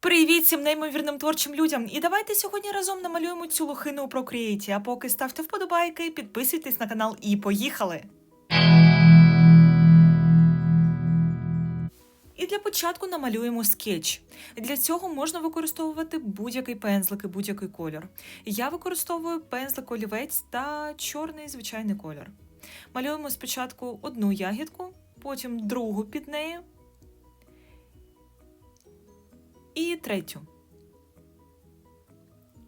Привіт всім неймовірним творчим людям! І давайте сьогодні разом намалюємо цю лохину у Procreate. А поки ставте вподобайки, підписуйтесь на канал і поїхали! І для початку намалюємо скетч. Для цього можна використовувати будь-який пензлик і будь-який кольор. Я використовую пензлик олівець та чорний звичайний кольор. Малюємо спочатку одну ягідку, потім другу під нею і третю.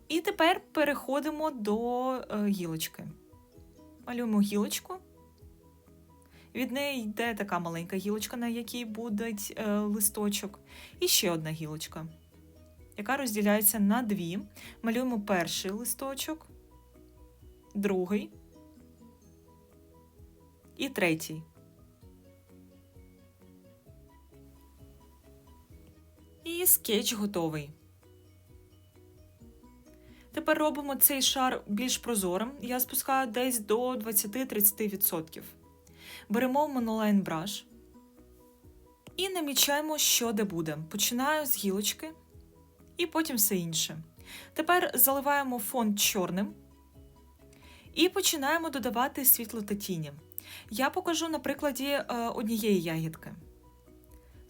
І тепер переходимо до е, гілочки. Малюємо гілочку. Від неї йде така маленька гілочка, на якій буде листочок. І ще одна гілочка, яка розділяється на дві. Малюємо перший листочок, другий і третій. І скетч готовий. Тепер робимо цей шар більш прозорим. Я спускаю десь до 20-30%. Беремо монолайн браш і намічаємо, що де буде. Починаю з гілочки і потім все інше. Тепер заливаємо фон чорним і починаємо додавати світло та тіні. Я покажу на прикладі е, однієї ягідки.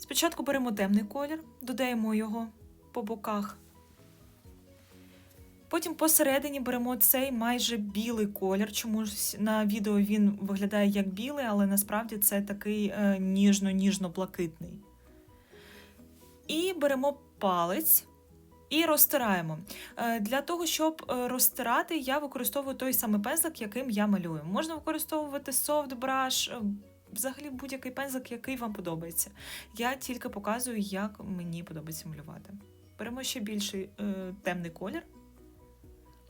Спочатку беремо темний колір, додаємо його по боках. Потім посередині беремо цей майже білий колір. Чомусь на відео він виглядає як білий, але насправді це такий е, ніжно-ніжно-блакитний. І беремо палець і розтираємо. Е, для того, щоб е, розтирати, я використовую той самий пензлик, яким я малюю. Можна використовувати е, взагалі будь-який пензлик, який вам подобається. Я тільки показую, як мені подобається малювати. Беремо ще більший е, темний колір,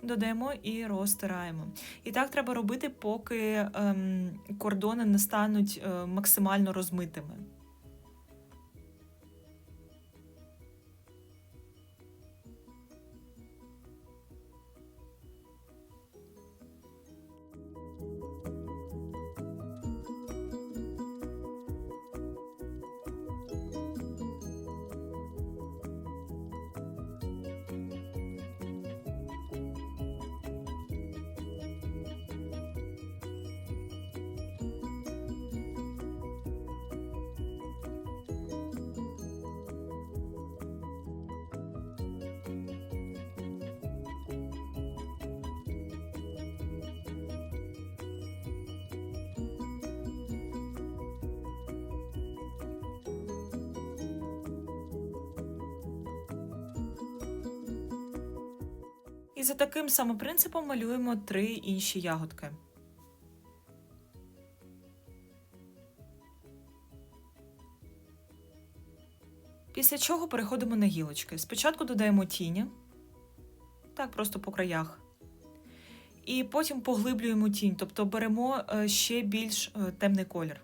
додаємо і розтираємо. І так треба робити, поки ем, кордони не стануть е, максимально розмитими. І за таким самим принципом малюємо три інші ягодки. Після чого переходимо на гілочки. Спочатку додаємо тіні, так, просто по краях. І потім поглиблюємо тінь, тобто беремо е, ще більш е, темний колір.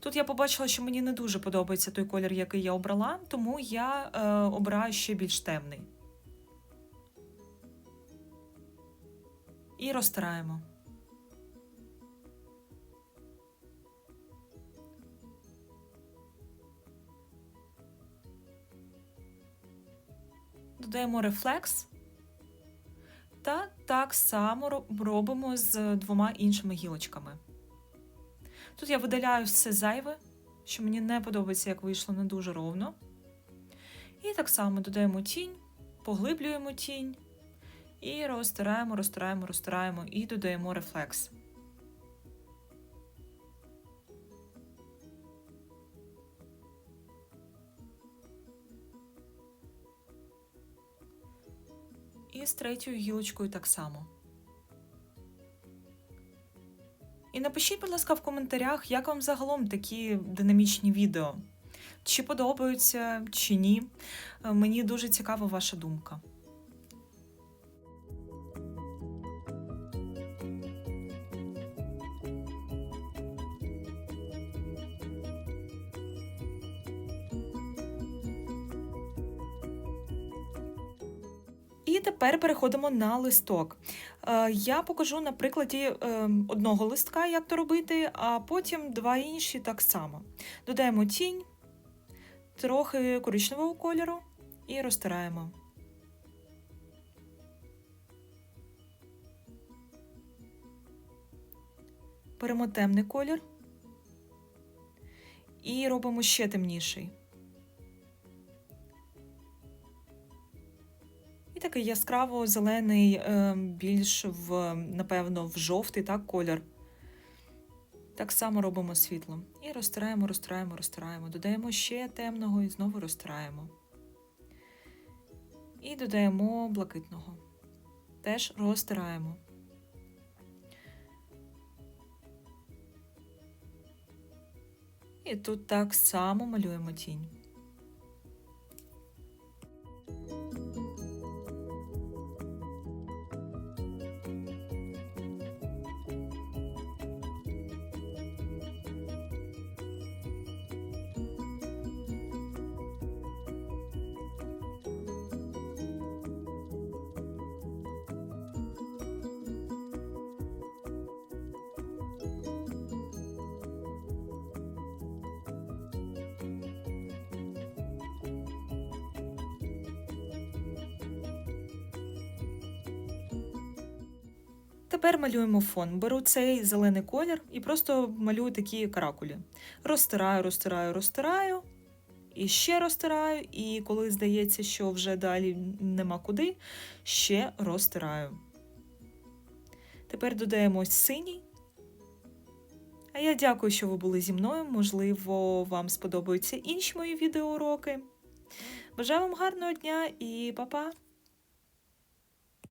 Тут я побачила, що мені не дуже подобається той колір, який я обрала, тому я е, обираю ще більш темний. І розтираємо. Додаємо рефлекс. Та так само робимо з двома іншими гілочками. Тут я видаляю все зайве, що мені не подобається, як вийшло не дуже ровно. І так само додаємо тінь, поглиблюємо тінь. І розтираємо, розтираємо, розтираємо і додаємо рефлекс. І з третьою гілочкою так само. І напишіть, будь ласка, в коментарях, як вам загалом такі динамічні відео. Чи подобаються, чи ні. Мені дуже цікава ваша думка. І тепер переходимо на листок. Е, Я покажу на прикладі е, одного листка, як то робити, а потім два інші так само. Додаємо тінь, трохи коричневого кольору і розтираємо. Беремо темний колір і робимо ще темніший. Такий яскраво зелений, е, більш в, напевно, в жовтий так, колір. Так само робимо світло. І розтираємо, розтираємо, розтираємо. Додаємо ще темного і знову розтираємо. І додаємо блакитного. Теж розтираємо. І тут так само малюємо тінь. Тепер малюємо фон. Беру цей зелений колір і просто малюю такі каракулі. Розтираю, розтираю, розтираю, і ще розтираю, і коли здається, що вже далі нема куди, ще розтираю. Тепер додаємо синій. А я дякую, що ви були зі мною. Можливо, вам сподобаються інші мої відеоуроки. Бажаю вам гарного дня і па-па!